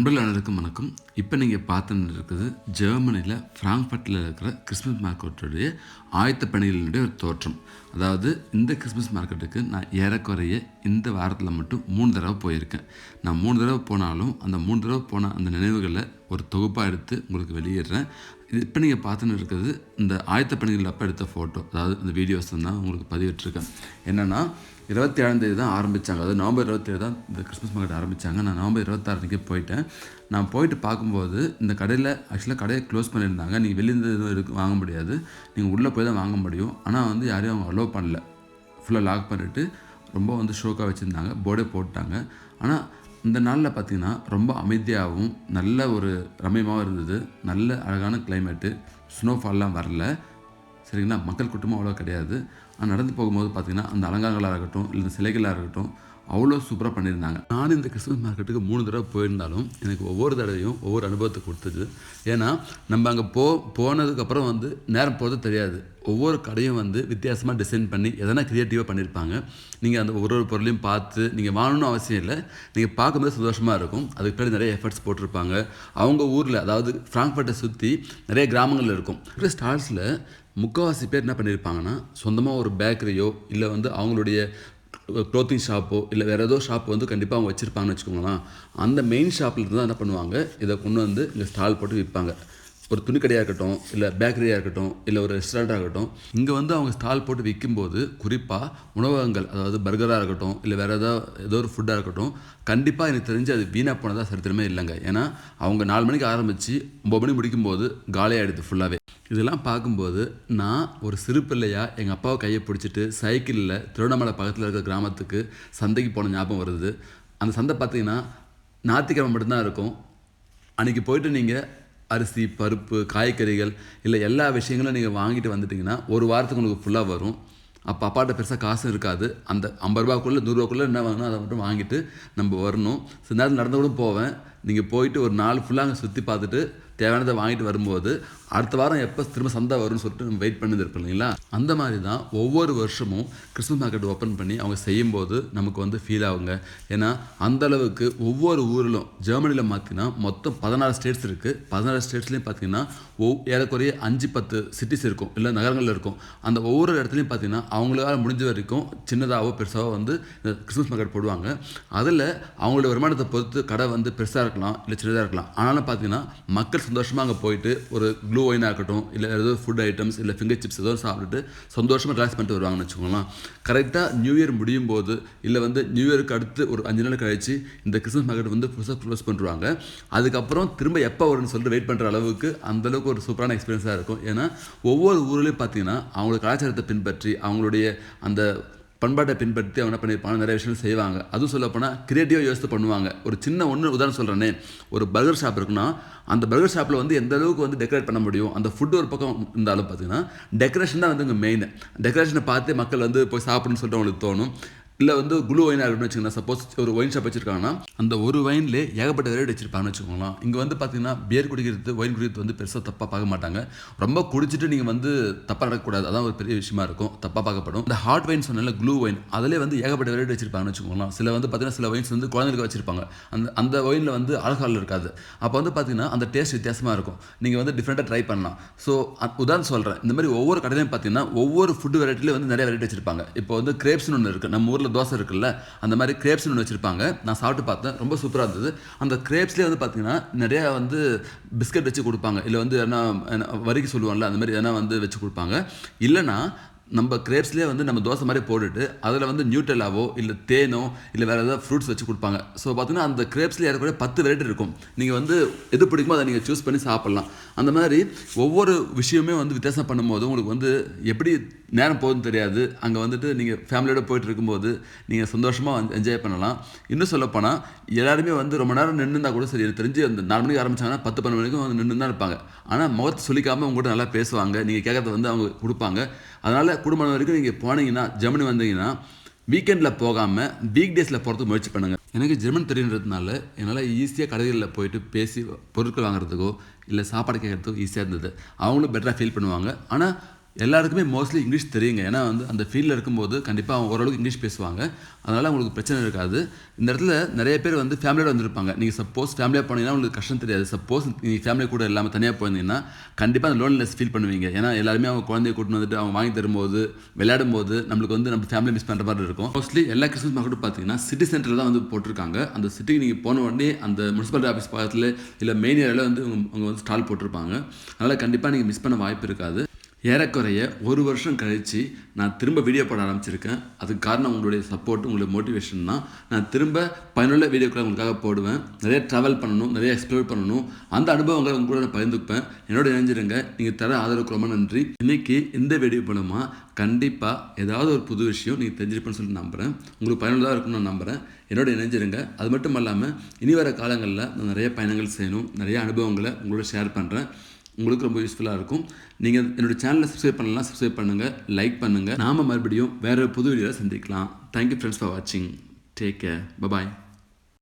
நண்பர்கள் அனைவருக்கும் வணக்கம். இப்போ நீங்கள் பார்த்துன்னு இருக்கிறது ஜெர்மனியில் ஃப்ராங்க்ஃபர்ட்டில் இருக்கிற கிறிஸ்மஸ் மார்க்கெட்டுடைய ஆயத்த பணிகளினுடைய ஒரு தோற்றம். அதாவது இந்த கிறிஸ்மஸ் மார்க்கெட்டுக்கு நான் ஏறக்குறைய இந்த வாரத்தில் மட்டும் மூணு தடவை போயிருக்கேன். நான் மூணு தடவை போனாலும் அந்த மூணு தடவை போன அந்த நினைவுகளை ஒரு தொகுப்பாக எடுத்து உங்களுக்கு வெளியிடுறேன். இது இப்போ நீங்கள் பார்த்துன்னு இருக்கிறது இந்த ஆயத்த பணிகள் அப்போ எடுத்த ஃபோட்டோ அதாவது இந்த வீடியோஸ் தான் உங்களுக்கு பதிவிட்டிருக்கேன். என்னென்னா இருபத்தி ஏழாந்தேதி தான் ஆரம்பித்தாங்க அதாவது நவம்பர் இருபத்தேழு தான் இந்த கிறிஸ்மஸ் மார்க்கெட் ஆரம்பித்தாங்க நான் நவம்பர் இருபத்தாறு போயிட்டேன். நான் போயிட்டு பார்க்கும்போது இந்த கடையில் ஆக்சுவலாக கடையை க்ளோஸ் பண்ணியிருந்தாங்க. நீங்கள் வெளியிருந்து எதுவும் இருக்கு வாங்க முடியாது. நீங்கள் உள்ளே போய் தான் வாங்க முடியும். ஆனால் வந்து யாரையும் அவங்க அலோவ் பண்ணல. ஃபுல்லாக லாக் பண்ணிவிட்டு ரொம்ப வந்து ஷோக்காக வச்சுருந்தாங்க. போர்டே போட்டாங்க. ஆனால் இந்த நாளில் பார்த்தீங்கன்னா ரொம்ப அமைதியாகவும் நல்ல ஒரு ரம்யமாகவும் இருந்தது. நல்ல அழகான கிளைமேட்டு ஸ்னோஃபால்லாம் வரல. சரிங்களா? மக்கள் கூட்டமும் அவ்வளோ கிடையாது. நடந்து போகும்போது பார்த்திங்கன்னா அந்த அலங்காரங்களாக இருக்கட்டும் இல்லை இந்த சிலைகளாக இருக்கட்டும் அவ்வளோ சூப்பராக பண்ணியிருந்தாங்க. நான் இந்த கிறிஸ்மஸ் மார்க்கெட்டுக்கு மூணு தடவை போயிருந்தாலும் எனக்கு ஒவ்வொரு தடவையும் ஒவ்வொரு அனுபவத்தை கொடுத்தது. ஏன்னா நம்ம அங்கே போ போனதுக்கப்புறம் வந்து நேரம் போகிறது தெரியாது. ஒவ்வொரு கடையும் வந்து வித்தியாசமாக டிசைன் பண்ணி எதனா க்ரியேட்டிவாக பண்ணியிருப்பாங்க. நீங்கள் அந்த ஒரு ஒரு பொருளையும் பார்த்து நீங்கள் வாங்கணும்னு அவசியம் இல்லை. நீங்கள் பார்க்கும்போது சந்தோஷமாக இருக்கும். அதுக்கு பின்னாடி நிறைய எஃபர்ட்ஸ் போட்டிருப்பாங்க. அவங்க ஊரில் அதாவது ஃப்ராங்க்ஃபர்ட்டை சுற்றி நிறைய கிராமங்கள் இருக்கும். ஸ்டால்ஸில் முக்கால்வாசி பேர் என்ன பண்ணியிருப்பாங்கன்னா சொந்தமாக ஒரு பேக்கரியோ இல்லை வந்து அவங்களுடைய க்ளோத்திங் ஷாப்போ இல்லை வேறு ஏதோ ஷாப் வந்து கண்டிப்பாக அவங்க வச்சுருப்பாங்கன்னு வச்சுக்கோங்களேன். அந்த மெயின் ஷாப்பில் இருந்து தான் என்ன பண்ணுவாங்க? இதை கொண்டு வந்து இங்கே ஸ்டால் போட்டு விற்பாங்க ஒரு துணிக்கடையாக இருக்கட்டும் இல்லை பேக்கரியாக இருக்கட்டும் இல்லை ஒரு ரெஸ்டாரண்ட்டாக இருக்கட்டும் இங்கே வந்து அவங்க ஸ்டால் போட்டு விற்கும்போது குறிப்பாக உணவகங்கள் அதாவது பர்கராக இருக்கட்டும் இல்லை வேறு ஏதோ ஏதோ ஒரு ஃபுட்டாக இருக்கட்டும் கண்டிப்பாக எனக்கு தெரிஞ்சு அது வீணாக போனதாக சரித்திரமே இல்லைங்க. ஏன்னா அவங்க நாலு மணிக்கு ஆரம்பித்து ஒம்பது மணி முடிக்கும்போது காலியாகிடுது ஃபுல்லாகவே இதெல்லாம் பார்க்கும்போது நான் ஒரு சிறு பிள்ளையாக எங்கள் அப்பாவை கையை பிடிச்சிட்டு சைக்கிளில் திருவண்ணாமலை பக்கத்தில் இருக்கிற கிராமத்துக்கு சந்தைக்கு போன ஞாபகம் வருது. அந்த சந்தை பார்த்தீங்கன்னா ஞாயிற்றுக்கிழமை மட்டும்தான் இருக்கும். அன்றைக்கி போயிட்டு நீங்கள் அரிசி பருப்பு காய்கறிகள் இல்லை எல்லா விஷயங்களும் நீங்கள் வாங்கிட்டு வந்துட்டிங்கன்னா ஒரு வாரத்துக்கு உங்களுக்கு ஃபுல்லாக வரும். அப்போ அப்பாட்ட பெருசாக காசும் இருக்காது. அந்த ஐம்பது ரூபாக்குள்ளே நூறுரூவாக்குள்ளே என்ன வாங்கணும் அதை மட்டும் வாங்கிட்டு நம்ம வரணும். சில நேரம் நடந்து கூட போவேன். நீங்கள் போயிட்டு ஒரு நாள் ஃபுல்லாக அங்கே சுற்றி பார்த்துட்டு தேவையானதை வாங்கிட்டு வரும்போது அடுத்த வாரம் எப்போ திரும்ப சந்தை வரும்னு சொல்லிட்டு நம்ம வெயிட் பண்ணியிருப்போம் இல்லைங்களா? அந்த மாதிரி தான் ஒவ்வொரு வருஷமும் கிறிஸ்மஸ் மார்க்கெட் ஓப்பன் பண்ணி அவங்க செய்யும்போது நமக்கு வந்து ஃபீல் ஆகுங்க. ஏன்னா அந்த அளவுக்கு ஒவ்வொரு ஊரிலும் ஜெர்மனியில் பார்த்தீங்கன்னா மொத்தம் பதினாறு ஸ்டேட்ஸ் இருக்குது பதினாறு ஸ்டேட்ஸ்லேயும் பார்த்தீங்கன்னா ஒவ் ஏறக்குறைய அஞ்சு பத்து சிட்டிஸ் இருக்கும் இல்லை நகரங்களில் இருக்கும். அந்த ஒவ்வொரு இடத்துலையும் பார்த்தீங்கன்னா அவங்களால முடிஞ்ச வரைக்கும் சின்னதாகவோ பெருசாகவோ வந்து இந்த கிறிஸ்மஸ் மார்க்கெட் போடுவாங்க. அதில் அவங்களோட வருமானத்தை பொறுத்து கடை வந்து பெருசாக இருக்கலாம் இல்லை சின்னதாக இருக்கலாம். ஆனாலும் பார்த்தீங்கன்னா மக்கள் சந்தோஷமாக அங்கே போயிட்டு ஒரு க்ளூ ஒயினாக இருக்கட்டும் இல்லை ஏதோ ஃபுட் ஐட்டம்ஸ் இல்லை ஃபிங்கர் சிப்ஸ் ஏதோ சாப்பிட்டுட்டு சந்தோஷமாக ரிலாக்ஸ் பண்ணிட்டு வருவாங்கன்னு வச்சுக்கோங்களேன். கரெக்டாக நியூ இயர் முடியும் போது இல்லை வந்து நியூ இயருக்கு அடுத்து ஒரு அஞ்சு நாள் கழிச்சு இந்த கிறிஸ்மஸ் மார்க்கெட் வந்து புதுசாக க்ளோஸ் பண்ணுவாங்க அதுக்கப்புறம் திரும்ப எப்போ வரும்னு சொல்லிட்டு வெயிட் பண்ணுற அளவுக்கு அந்தளவுக்கு ஒரு சூப்பரான எக்ஸ்பீரியன்ஸாக இருக்கும். ஏன்னா ஒவ்வொரு ஊர்லேயும் பார்த்தீங்கன்னா அவங்களோட கலாச்சாரத்தை பின்பற்றி அவங்களுடைய அந்த பண்பாட்டை பின்பற்றி அவங்க என்ன பண்ணியிருப்பாங்க? நிறைய விஷயங்கள் செய்வாங்க. அதுவும் சொல்லப்போனால் கிரியேட்டிவாக யோசித்து பண்ணுவாங்க. ஒரு சின்ன ஒன்று உதாரணம் சொல்கிறேனே ஒரு பர்கர் ஷாப் இருக்குன்னா அந்த பர்கர் ஷாப்பில் வந்து எந்த அளவுக்கு வந்து டெக்கரேட் பண்ண முடியும்? அந்த ஃபுட் ஒரு பக்கம் இருந்தாலும் பார்த்தீங்கன்னா டெக்கரேஷன் தான் வந்து இங்கே மெயின் டெக்கரேஷனை பார்த்து மக்கள் வந்து போய் சாப்பிடணும்னு சொல்லிட்டு அவங்களுக்கு தோணும். இல்லை வந்து குளு ஒயின் இருக்குன்னு வச்சுக்கோங்க சப்போஸ் ஒரு ஒயின் ஷாப் வச்சிருக்காங்கன்னா அந்த ஒரு ஒயின்லேயே ஏகப்பட்ட வெரைட்டி வச்சிருப்பாங்கன்னு வச்சுக்கோங்களேன். இங்கே வந்து பார்த்தீங்கன்னா பியர் குடிக்கிறது ஒயின் குடிக்கிறது வந்து பெருசாக தப்பாக பார்க்க மாட்டாங்க. ரொம்ப குடிச்சிட்டு நீங்கள் வந்து தப்பாக நடக்கக்கூடாது. அதான் ஒரு பெரிய விஷயமா இருக்கும். தப்பாக பார்க்கப்படும். இந்த ஹாட் ஒயின் சொன்னால க்ளூ ஒயின் அதிலே வந்து ஏகப்பட்ட வெரைட்டி வச்சிருப்பாங்கன்னு வச்சுக்கோங்களேன். சில வந்து பார்த்தீங்கன்னா சில ஒயின்ஸ் வந்து குழந்தைகளுக்கு வச்சிருப்பாங்க. அந்த அந்த ஒயினில் வந்து ஆல்கஹால் இருக்காது. அப்போ வந்து பார்த்தீங்கன்னா அந்த டேஸ்ட் வித்தியாசமாக இருக்கும். நீங்கள் வந்து டிஃப்ரெண்ட்டாக ட்ரை பண்ணலாம். ஸோ உதாரணம் சொல்கிறேன் இந்த மாதிரி ஒவ்வொரு கடையிலையும் பார்த்தீங்கன்னா ஒவ்வொரு ஃபுட் வெரைட்டிலையும் வந்து நிறைய வெரைட்டி வச்சிருப்பாங்க. இப்போ வந்து கிரேப்ஸ்னு ஒன்று இருக்குது நம்ம ஊரில் தோசை இருக்குல்ல அந்த மாதிரி கிரேப்ஸ்னு ஒன்று வச்சுருப்பாங்க. நான் சாப்பிட்டு பார்த்தேன் ரொம்ப சூப்பராக இருந்தது. அந்த கிரேப்ஸ்லேயே வந்து பார்த்தீங்கன்னா நிறையா வந்து பிஸ்கட் வச்சு கொடுப்பாங்க. இல்லை வந்து எதனா வரிக்கு சொல்லுவாங்கல்ல அந்த மாதிரி எதனா வந்து வச்சு கொடுப்பாங்க. இல்லைனா நம்ம கிரேப்ஸ்லேயே வந்து நம்ம தோசை மாதிரி போட்டுட்டு அதில் வந்து நியூட்டலாவோ இல்லை தேனோ இல்லை வேறு ஏதாவது ஃப்ரூட்ஸ் வச்சு கொடுப்பாங்க. ஸோ பார்த்தீங்கன்னா அந்த கிரேப்ஸ்லேயே ஏறக்குறைய பத்து வெரைட்டி இருக்கும். நீங்கள் வந்து எது பிடிக்குமோ அதை நீங்கள் சூஸ் பண்ணி சாப்பிட்லாம். அந்த மாதிரி ஒவ்வொரு விஷயமே வந்து வித்தியாசம் பண்ணும்போது உங்களுக்கு வந்து எப்படி நேரம் போகுதுன்னு தெரியாது. அங்கே வந்துட்டு நீங்கள் ஃபேமிலியோட போயிட்டு இருக்கும்போது நீங்கள் சந்தோஷமாக என்ஜாய் பண்ணலாம். இன்னும் சொல்லப்போனால் எல்லாருமே வந்து ரொம்ப நேரம் நின்றுந்தா கூட சரி தெரிஞ்சு அந்த நாலு மணிக்கு ஆரம்பிச்சாங்கன்னா பத்து பன்னெண்டு மணிக்கும் வந்து நின்று தான் இருப்பாங்க. ஆனால் முகத்தை சொல்லிக்காமல் உங்கள்கிட்ட நல்லா பேசுவாங்க. நீங்கள் கேட்கறத வந்து அவங்க கொடுப்பாங்க. அதனால் குடும்பம் வரைக்கும் நீங்கள் போனீங்கன்னா ஜெர்மனி வந்தீங்கன்னா வீக்கெண்டில் போகாமல் வீக் டேஸில் போகிறதுக்கு முயற்சி பண்ணுங்கள் எனக்கு ஜெர்மன் தெரியுன்றதுனால என்னால் ஈஸியாக கடைகளில் போயிட்டு பேசி பொருட்கள் வாங்குறதுக்கோ இல்லை சாப்பாடு கேட்குறதுக்கோ ஈஸியாக இருந்தது. அவங்களும் பெட்டராக ஃபீல் பண்ணுவாங்க. ஆனால் எல்லாருக்குமே மோஸ்ட்லி இங்கிலீஷ் தெரியுங்க. ஏன்னா வந்து அந்த ஃபீல்டில் இருக்கும்போது கண்டிப்பாக அவங்க ஓரளவுக்கு இங்கிலீஷ் பேசுவாங்க. அதனால் அவங்களுக்கு பிரச்சனை இருக்காது. இந்த இடத்துல நிறைய பேர் வந்து ஃபேமிலியோட வந்திருப்பாங்க. நீங்கள் சப்போஸ் ஃபேமிலியாக போனீங்கன்னா உங்களுக்கு கஷ்டம் தெரியாது. சப்போஸ் நீங்கள் ஃபேமிலி கூட இல்லாமல் தனியாக போயிருந்தீங்கன்னா கண்டிப்பாக அந்த லோன்லெஸ் ஃபீல் பண்ணுவீங்க. ஏன்னா எல்லாருமே அவங்க குழந்தைய கூட்டு வந்துட்டு அவங்க வாங்கி தரும்போது விளையாடும் போது நம்மளுக்கு வந்து நம்ம ஃபேமிலி மிஸ் பண்ணுற மாதிரி இருக்கும். மோஸ்ட்லி எல்லா கிறிஸ்மஸ் மார்க்கெட்டும் பார்த்தீங்கன்னா சிட்டி சென்டரில் தான் வந்து போட்டிருக்காங்க. அந்த சிட்டிக்கு நீங்கள் போன உடனே அந்த முனிசிபாலிட்டி ஆஃபீஸ் பக்கத்தில் இல்லை மெயின் ஏரியாவில் வந்து அவங்க வந்து ஸ்டால் போட்டிருப்பாங்க. அதனால் கண்டிப்பாக நீங்கள் மிஸ் பண்ண வாய்ப்பு இருக்காது. ஏறக்குறைய ஒரு வருஷம் கழித்து நான் திரும்ப வீடியோ போட ஆரம்பிச்சிருக்கேன். அதுக்கு காரணம் உங்களுடைய சப்போர்ட் உங்களுடைய மோட்டிவேஷன் தான். நான் திரும்ப பயனுள்ள வீடியோக்களை உங்களுக்காக போடுவேன். நிறைய ட்ராவல் பண்ணணும் நிறைய எக்ஸ்ப்ளோர் பண்ணணும். அந்த அனுபவங்களை உங்களோட நான் பகிர்ந்துப்பேன் என்னோட இணைஞ்சிருங்க. நீங்கள் தர ஆதரவுக்கு ரொம்ப நன்றி. இன்னைக்கு இந்த வீடியோ மூலமாக கண்டிப்பாக ஏதாவது ஒரு புது விஷயம் நீங்கள் தெரிஞ்சிருப்பேன்னு சொல்லி நம்புகிறேன் உங்களுக்கு பயனுள்ளதாக இருக்கும்னு நான் நம்புகிறேன் என்னோட இணைஞ்சிருங்க. அது மட்டும் இல்லாமல் இனி வர காலங்களில் நான் நிறைய பயணங்கள் செய்யணும். நிறைய அனுபவங்களை உங்களோட ஷேர் பண்ணுறேன் உங்களுக்கு ரொம்ப யூஸ்ஃபுல்லாக இருக்கும். நீங்கள் என்னோட சேனலை சப்ஸ்கிரைப் பண்ணலாம் சப்ஸ்கிரைப் பண்ணுங்கள் லைக் பண்ணுங்கள் நாம மறுபடியும் வேறு புது வீடியோவில் சந்திக்கலாம். தேங்க்யூ ஃப்ரெண்ட்ஸ் ஃபார் வாட்சிங் டேக் கேர் பபாய்